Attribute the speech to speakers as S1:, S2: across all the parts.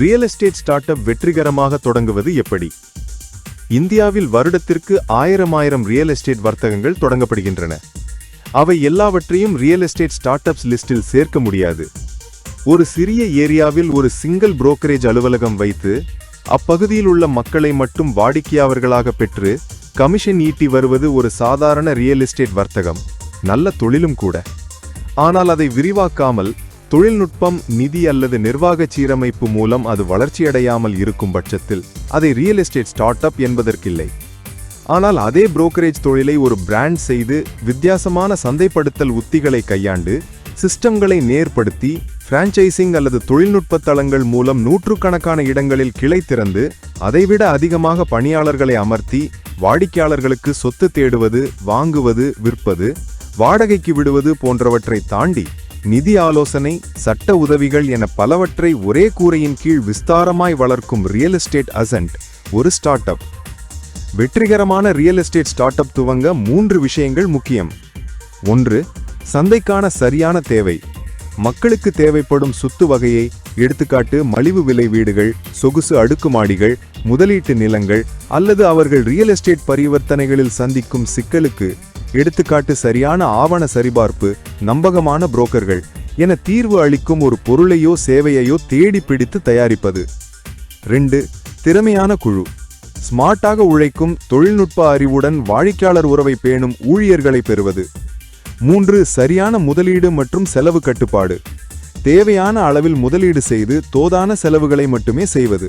S1: Real estate start up வெற்றிகரமாக தொடங்குவது எப்படி? இந்தியாவில் வருடத்திற்கு ஆயிரம் ஆயிரம் ரியல் எஸ்டேட் வர்த்தகங்கள் தொடங்கப்படுகின்றன. அவை எல்லாவற்றையும் ரியல் எஸ்டேட் ஸ்டார்ட் அப்ஸ் லிஸ்டில் சேர்க்க முடியாது. ஒரு சிறிய ஏரியாவில் ஒரு சிங்கிள் புரோக்கரேஜ் அலுவலகம் வைத்து அப்பகுதியில் உள்ள மக்களை மட்டும் வாடிக்கையாளர்களாக பெற்று கமிஷன் ஈட்டி வருவது ஒரு சாதாரண ரியல் எஸ்டேட் வர்த்தகம். நல்ல தொழிலும் கூட. ஆனால் அதை விரிவாக்காமல் தொழில்நுட்பம் நிதி அல்லது நிர்வாக சீரமைப்பு மூலம் அது வளர்ச்சியடையாமல் இருக்கும் பட்சத்தில் அதை ரியல் எஸ்டேட் ஸ்டார்ட் அப் என்பதற்கில்லை. ஆனால் அதே புரோக்கரேஜ் தொழிலை ஒரு பிராண்ட் செய்து வித்தியாசமான சந்தைப்படுத்தல் உத்திகளை கையாண்டு சிஸ்டம்களை நேர்படுத்தி பிரான்ச்சைசிங் அல்லது தொழில்நுட்ப தளங்கள் மூலம் நூற்றுக்கணக்கான இடங்களில் கிளை திறந்து அதைவிட அதிகமாக பணியாளர்களை அமர்த்தி வாடிக்கையாளர்களுக்கு சொத்து தேடுவது வாங்குவது விற்பது வாடகைக்கு விடுவது போன்றவற்றை தாண்டி நிதி ஆலோசனை சட்ட உதவிகள் என பலவற்றை ஒரே கூரையின் கீழ் விஸ்தாரமாய் வளர்க்கும் ரியல் எஸ்டேட் அசன்ட் ஒரு ஸ்டார்ட் அப் வெற்றிகரமான ரியல் எஸ்டேட் ஸ்டார்ட் அப் துவங்க மூன்று விஷயங்கள் முக்கியம். ஒன்று சந்தைக்கான சரியான தேவை. மக்களுக்கு தேவைப்படும் சொத்து வகையை எடுத்துக்காட்டு மலிவு விலை வீடுகள் சொகுசு அடுக்குமாடிகள் முதலீட்டு நிலங்கள் அல்லது அவர்கள் ரியல் எஸ்டேட் பரிவர்த்தனைகளில் சந்திக்கும் சிக்கலுக்கு எடுத்துக்காட்டு சரியான ஆவண சரிபார்ப்பு நம்பகமான புரோக்கர்கள் என தீர்வு அளிக்கும் ஒரு பொருளையோ சேவையையோ தேடி பிடித்து தயாரிப்பது. ரெண்டு திறமையான குழு. ஸ்மார்ட்டாக உழைக்கும் தொழில்நுட்ப அறிவுடன் வாடிக்கையாளர் உறவை பேணும் ஊழியர்களை பெறுவது. மூன்று சரியான முதலீடு மற்றும் செலவு கட்டுப்பாடு. தேவையான அளவில் முதலீடு செய்து தோதான செலவுகளை மட்டுமே செய்வது.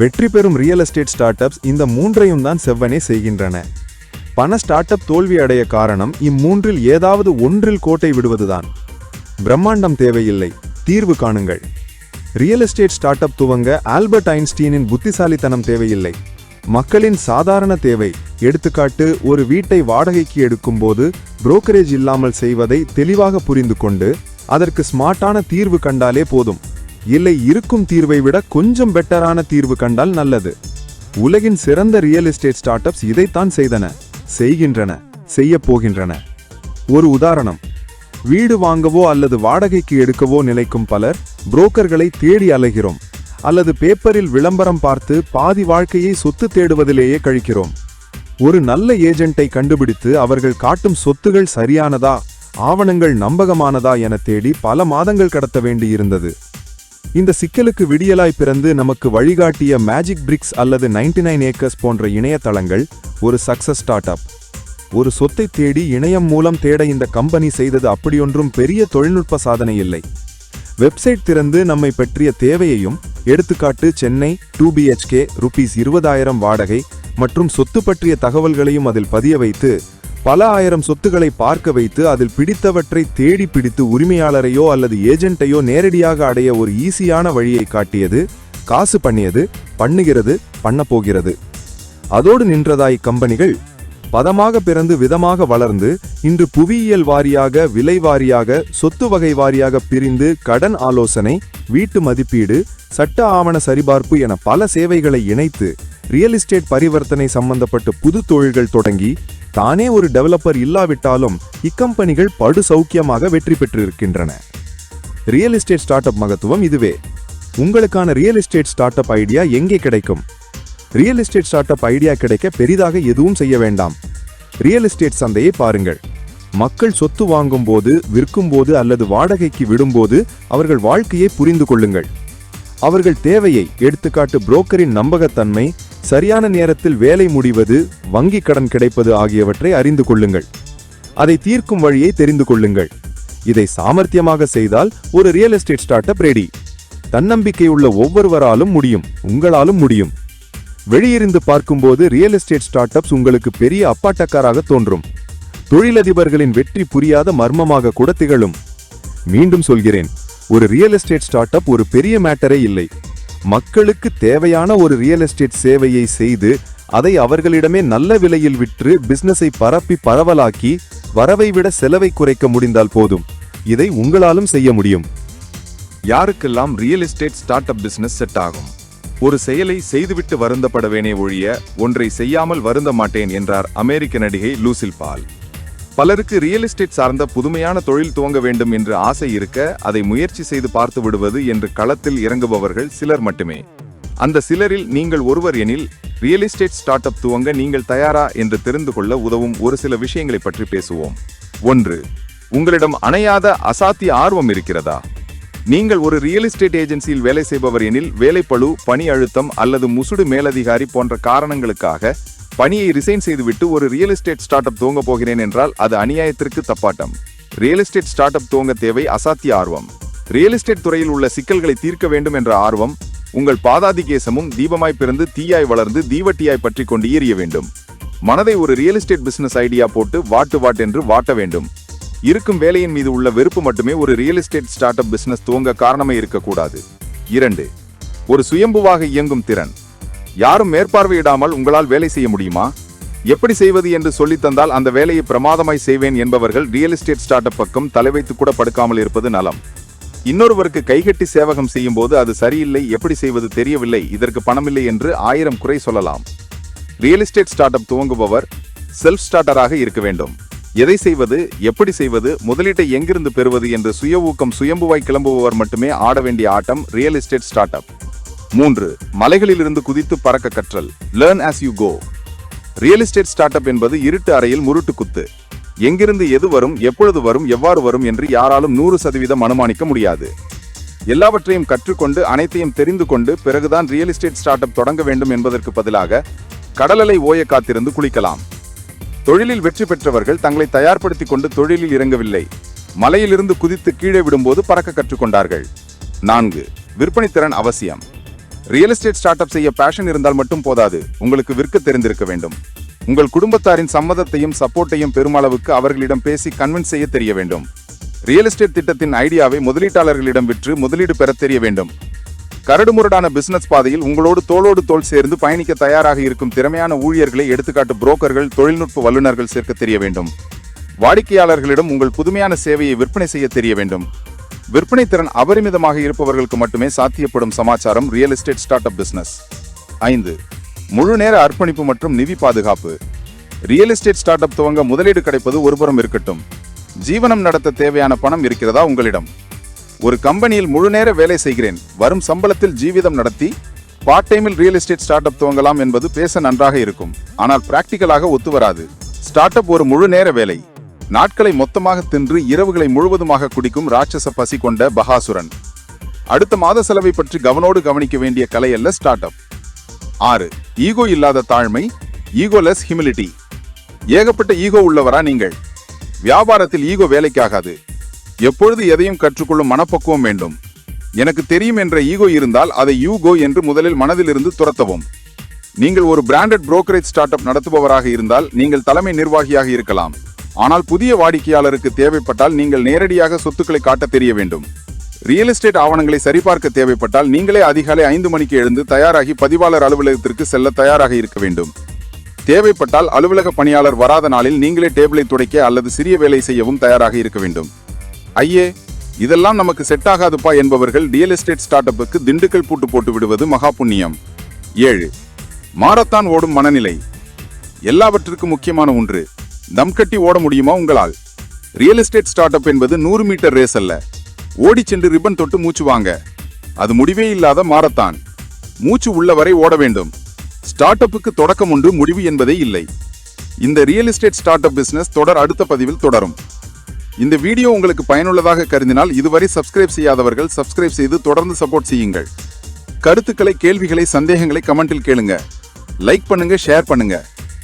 S1: வெற்றி பெறும் ரியல் எஸ்டேட் ஸ்டார்ட் அப்ஸ் இந்த மூன்றையும் தான் செவ்வனே செய்கின்றன. பண ஸ்டார்ட் அப் தோல்வி அடைய காரணம் இம்மூன்றில் ஏதாவது ஒன்றில் கோட்டை விடுவதுதான். பிரம்மாண்டம் தேவையில்லை. தீர்வு காணுங்கள். ரியல் எஸ்டேட் ஸ்டார்ட் அப் துவங்க ஆல்பர்ட் ஐன்ஸ்டீனின் புத்திசாலித்தனம் தேவையில்லை. மக்களின் சாதாரண தேவை. எடுத்துக்காட்டு ஒரு வீட்டை வாடகைக்கு எடுக்கும்போது புரோக்கரேஜ் இல்லாமல் செய்வதை தெளிவாக புரிந்து கொண்டு அதற்கு ஸ்மார்ட்டான தீர்வு கண்டாலே போதும். இல்லை இருக்கும் தீர்வை விட கொஞ்சம் பெட்டரான தீர்வு கண்டால் நல்லது. உலகின் சிறந்த ரியல் எஸ்டேட் ஸ்டார்ட் அப்ஸ் இதைத்தான் செய்தன. செய்கின்றன செய்யப் போகின்றன. ஒரு உதாரணம். வீடு வாங்கவோ அல்லது வாடகைக்கு எடுக்கவோ நிலைக்கும் பலர் புரோக்கர்களை தேடி அலைகிறோம் அல்லது பேப்பரில் விளம்பரம் பார்த்து பாதி வாழ்க்கையை சொத்து தேடுவதிலேயே கழிக்கிறோம். ஒரு நல்ல ஏஜென்ட்டை கண்டுபிடித்து அவர்கள் காட்டும் சொத்துகள் சரியானதா ஆவணங்கள் நம்பகமானதா என தேடி பல மாதங்கள் கடத்த வேண்டியிருந்தது. இந்த சிக்கலுக்கு விடியலாய் பிறந்து நமக்கு வழிகாட்டிய மேஜிக் பிரிக்ஸ் அல்லது 99 நைன் ஏக்கர்ஸ் போன்ற இணையதளங்கள் ஒரு சக்சஸ் ஸ்டார்ட் அப் ஒரு சொத்தை தேடி இணையம் மூலம் தேட இந்த கம்பெனி செய்தது அப்படியொன்றும் பெரிய தொழில்நுட்ப சாதனை இல்லை. வெப்சைட் திறந்து நம்மை பற்றிய தேவையையும் எடுத்துக்காட்டு சென்னை டூ பிஹெச்கே ருபீஸ் இருபதாயிரம் வாடகை மற்றும் சொத்து பற்றிய தகவல்களையும் அதில் பதிய வைத்து பல ஆயிரம் சொத்துக்களை பார்க்க வைத்து அதில் பிடித்தவற்றை தேடி பிடித்து உரிமையாளரையோ அல்லது ஏஜென்ட்டையோ நேரடியாக அடைய ஒரு ஈஸியான வழியை காட்டியது காசு பண்ணியது பண்ணுகிறது பண்ண போகிறது. அதோடு நின்றதாய் கம்பெனிகள் பதமாக பிறந்து விதமாக வளர்ந்து இன்று புவியியல் வாரியாக விலை வாரியாக சொத்து வகை வாரியாக பிரிந்து கடன் ஆலோசனை வீட்டு மதிப்பீடு சட்ட ஆவண சரிபார்ப்பு என பல சேவைகளை இணைத்து ரியல் எஸ்டேட் பரிவர்த்தனை சம்பந்தப்பட்ட புது தொழில்கள் தொடங்கி தானே ஒரு டெவலப்பர் இல்லாவிட்டாலும் இக்கம்பெனிகள் படு சௌக்கியமாக வெற்றி பெற்றிருக்கின்றன. ரியல் எஸ்டேட் ஸ்டார்ட் அப் மகத்துவம் இதுவே. உங்களுக்கான real estate start up idea எங்கே கிடைக்கும்? Real estate start up idea கிடைக்க பெரிதாக எதுவும் செய்ய வேண்டாம். ரியல் எஸ்டேட் சந்தையை பாருங்கள். மக்கள் சொத்து வாங்கும் போது விற்கும் போது அல்லது வாடகைக்கு விடும்போது அவர்கள் வாழ்க்கையை புரிந்து கொள்ளுங்கள். அவர்கள் தேவையை எடுத்துக்காட்டு புரோக்கரின் நம்பகத்தன்மை சரியான நேரத்தில் வேலை முடிவது வங்கி கடன் கிடைப்பது ஆகியவற்றை அறிந்து கொள்ளுங்கள். அதை தீர்க்கும் வழியை தெரிந்து கொள்ளுங்கள். இதை சாமர்த்தியமாக செய்தால் ஒரு real estate start up ready. தன்னம்பிக்கை உள்ள ஒவ்வொருவராலும் முடியும் உங்களாலும் முடியும். வெளியிருந்து பார்க்கும்போது ரியல் எஸ்டேட் ஸ்டார்ட் அப்ஸ் உங்களுக்கு பெரிய அப்பாட்டக்காராக தோன்றும். தொழிலதிபர்களின் வெற்றி புரியாத மர்மமாக கூட திகழும். மீண்டும் சொல்கிறேன் ஒரு ரியல் எஸ்டேட் ஸ்டார்ட் அப் ஒரு பெரிய மேட்டரே இல்லை. மக்களுக்கு தேவையான ஒரு ரியல் எஸ்டேட் சேவையை செய்து அதை அவர்களிடமே நல்ல விலையில் விற்று பிசினஸை பரப்பி பரவலாக்கி வரவை விட செலவை குறைக்க முடிந்தால் போதும். இதை உங்களாலும் செய்ய முடியும். யாருக்கெல்லாம் real estate startup business set ஆகும்? ஒரு செயலை செய்துவிட்டு வருந்தப்படவேனே ஒழிய ஒன்றை செய்யாமல் வருந்த மாட்டேன் என்றார் அமெரிக்க நடிகை லூசில் பால்.
S2: பலருக்கு ரியல் எஸ்டேட் சார்ந்த புதுமையான தொழில் துவங்க வேண்டும் என்று ஆசை இருக்க அதை முயற்சி செய்து பார்த்து விடுவது என்று களத்தில் இறங்குபவர்கள் சிலர் மட்டுமே. அந்த சிலரில் நீங்கள் ஒருவர் எனில் ரியல் எஸ்டேட் ஸ்டார்ட் அப் துவங்க நீங்கள் தயாரா என்று தெரிந்து கொள்ள உதவும் ஒரு சில விஷயங்களை பற்றி பேசுவோம். ஒன்று உங்களிடம் அணையாத அசாத்திய ஆர்வம் இருக்கிறதா? நீங்கள் ஒரு ரியல் எஸ்டேட் ஏஜென்சியில் வேலை செய்பவர் எனில் வேலைப்பளு பணி அழுத்தம் அல்லது முசுடு மேலதிகாரி போன்ற காரணங்களுக்காக பணியை ரிசைன் செய்துவிட்டு ஒரு ரியல் எஸ்டேட் ஸ்டார்ட் அப் துவங்க போகிறேன் என்றால் அது அநியாயத்திற்கு தப்பாட்டம். ரியல் எஸ்டேட் ஸ்டார்ட் அப் துவங்க தேவை அசாத்திய ஆர்வம். ரியல் எஸ்டேட் துறையில் உள்ள சிக்கல்களை தீர்க்க வேண்டும் என்ற ஆர்வம் உங்கள் பாதாதி கேசமும் தீபமாய் பிறந்து தீயாய் வளர்ந்து தீவட்டியாய் பற்றி கொண்டு ஏறிய வேண்டும். மனதை ஒரு ரியல் எஸ்டேட் பிசினஸ் ஐடியா போட்டு வாட்டு வாட் என்று வாட்ட வேண்டும். இருக்கும் வேலையின் மீது உள்ள வெறுப்பு மட்டுமே ஒரு real estate start up business துவங்க காரணமே இருக்கக்கூடாது. இரண்டு ஒரு சுயம்புவாக இயங்கும் திறன். யாரும் மேற்பார்வையிடாமல் உங்களால் வேலை செய்ய முடியுமா? எப்படி செய்வது என்று சொல்லித் தந்தால் அந்த வேலையை பிரமாதமாய் செய்வேன் என்பவர்கள் ரியல் எஸ்டேட் ஸ்டார்ட் அப் பக்கம் தலை வைத்து கூட படுக்காமல் இருப்பது நலம். இன்னொருவருக்கு கைகட்டி சேவகம் செய்யும் போது அது சரியில்லை எப்படி செய்வது தெரியவில்லை இதற்கு பணமில்லை என்று ஆயிரம் குறை சொல்லலாம். ரியல் எஸ்டேட் ஸ்டார்ட் அப் துவங்குபவர் செல்ஃப் ஸ்டார்டராக இருக்க வேண்டும். எதை செய்வது எப்படி செய்வது முதலீட்டை எங்கிருந்து பெறுவது என்று சுய ஊக்கம் சுயம்புவாய் கிளம்புபவர் மட்டுமே ஆட வேண்டிய ஆட்டம் ரியல் எஸ்டேட் ஸ்டார்ட் அப் மூன்று மலைகளிலிருந்து குதித்து பறக்க கற்றல். Learn as you go real estate startup என்பது இருட்டு அறையில் முருட்டு குத்து. எங்கிருந்து எது வரும் எப்பொழுது வரும் எவ்வாறு வரும் என்று யாராலும் நூறு சதவீதம் அனுமானிக்க முடியாது. எல்லாவற்றையும் கற்றுக்கொண்டு அனைத்தையும் தெரிந்து கொண்டு பிறகுதான் ரியல் எஸ்டேட் ஸ்டார்ட் அப் தொடங்க வேண்டும் என்பதற்கு பதிலாக கடலலை ஓய காத்திருந்து குளிக்கலாம். தொழிலில் வெற்றி பெற்றவர்கள் தங்களை தயார்படுத்திக் கொண்டு தொழிலில் இறங்கவில்லை. மலையிலிருந்து குதித்து கீழே விடும்போது பறக்க கற்றுக்கொண்டார்கள். நான்கு விற்பனைத்திறன் அவசியம். ரியல் எஸ்டேட் ஸ்டார்ட் அப் செய்ய பேஷன் இருந்தால் மட்டும் போதாது. உங்களுக்கு விற்க தெரிந்திருக்க வேண்டும். உங்கள் குடும்பத்தாரின் சம்மதத்தையும் சப்போர்ட்டையும் பெருமளவுக்கு அவர்களிடம் பேசி கன்வின்ஸ் செய்ய தெரிய வேண்டும். ரியல் எஸ்டேட் திட்டத்தின் ஐடியாவை முதலீட்டாளர்களிடம் விற்று முதலீடு பெறத் தெரிய வேண்டும். கரடுமுரடான பிசினஸ் பாதையில் உங்களோடு தோளோடு தோல் சேர்ந்து பயணிக்க தயாராக இருக்கும் திறமையான ஊழியர்களை எடுத்துக்காட்டு புரோக்கர்கள் தொழில்நுட்ப வல்லுநர்கள் சேர்க்க தெரிய வேண்டும். வாடிக்கையாளர்களிடம் உங்கள் புதுமையான சேவையை விற்பனை செய்ய தெரிய வேண்டும். விற்பனை திறன் அபரிமிதமாக இருப்பவர்களுக்கு மட்டுமே சாத்தியப்படும் சமாச்சாரம் real estate start up business ஐந்து முழு நேர அர்ப்பணிப்பு மற்றும் நிதி பாதுகாப்பு. ரியல் எஸ்டேட் ஸ்டார்ட் அப் துவங்க முதலீடு கிடைப்பது ஒருபுறம் இருக்கட்டும். ஜீவனம் நடத்த தேவையான பணம் இருக்கிறதா உங்களிடம்? ஒரு கம்பெனியில் முழு நேர வேலை செய்கிறேன். வரும் சம்பளத்தில் ஜீவிதம் நடத்தி பார்ட் டைமில் ரியல் எஸ்டேட் ஸ்டார்ட் அப் துவங்கலாம் என்பது பேச நன்றாக இருக்கும். ஆனால் பிராக்டிக்கலாக ஒத்து வராது. ஸ்டார்ட் அப் ஒரு முழு நேர வேலை. நாட்களை மொத்தமாக தின்று இரவுகளை முழுவதுமாக குடிக்கும் ராட்சச பசி கொண்ட பகாசுரன். அடுத்த மாத செலவை பற்றி கவனோடு கவனிக்க வேண்டிய கலை அல்ல ஸ்டார்ட் அப் ஆறு ஈகோ இல்லாத தாழ்மை ஈகோலெஸ் ஹியூமிலிட்டி ஏகப்பட்ட ஈகோ உள்ளவரா நீங்கள். வியாபாரத்தில் ஈகோ வேலைக்காகாது. எப்பொழுது எதையும் கற்றுக்கொள்ளும் மனப்பக்குவம் வேண்டும். எனக்கு தெரியும் என்ற ஈகோ இருந்தால் அதை யூகோ என்று முதலில் மனதிலிருந்து துரத்தவும். நீங்கள் ஒரு பிராண்டட் புரோக்கரேஜ் ஸ்டார்ட் அப் நடத்துபவராக இருந்தால் நீங்கள் தலைமை நிர்வாகியாக இருக்கலாம். ஆனால் புதிய வாடிக்கையாளருக்கு தேவைப்பட்டால் நீங்கள் நேரடியாக சொத்துக்களை காட்ட தெரிய வேண்டும். ரியல் எஸ்டேட் ஆவணங்களை சரிபார்க்க தேவைப்பட்டால் நீங்களே அதிகாலை ஐந்து மணிக்கு எழுந்து தயாராகி பதிவாளர் அலுவலகத்திற்கு செல்ல தயாராக இருக்க வேண்டும். தேவைப்பட்டால் அலுவலக பணியாளர் வராத நாளில் நீங்களே டேபிளை துடைக்க அல்லது சிறிய வேலை செய்யவும் தயாராக இருக்க வேண்டும். ஐயே இதெல்லாம் நமக்கு செட் ஆகாதுப்பா என்பவர்கள் ரியல் எஸ்டேட் ஸ்டார்ட் அப்புக்கு திண்டுக்கல் பூட்டு போட்டு விடுவது மகா புண்ணியம். ஏழு மாரத்தான் ஓடும் மனநிலை. எல்லாவற்றிற்கும் முக்கியமான ஒன்று தம் கட்டி ஓட முடியுமா உங்களால்? ரியல் எஸ்டேட் ஸ்டார்ட் அப் என்பது நூறு மீட்டர் ரேஸ் அல்ல. ஓடி சென்று ரிப்பன் தொட்டு மூச்சு வாங்க. அது முடிவே இல்லாத மாரத்தான். மூச்சு உள்ளவரை ஓட வேண்டும். ஸ்டார்ட் அப்புக்கு தொடக்கம் உண்டு முடிவு என்பதே இல்லை. இந்த real estate start up business தொடர் அடுத்த பதிவில் தொடரும். இந்த வீடியோ உங்களுக்கு பயனுள்ளதாக கருதினால் இதுவரை சப்ஸ்கிரைப் செய்யாதவர்கள் சப்ஸ்கிரைப் செய்து தொடர்ந்து சப்போர்ட் செய்யுங்கள். கருத்துக்களை கேள்விகளை சந்தேகங்களை கமெண்டில் கேளுங்க. லைக் பண்ணுங்க ஷேர் பண்ணுங்க.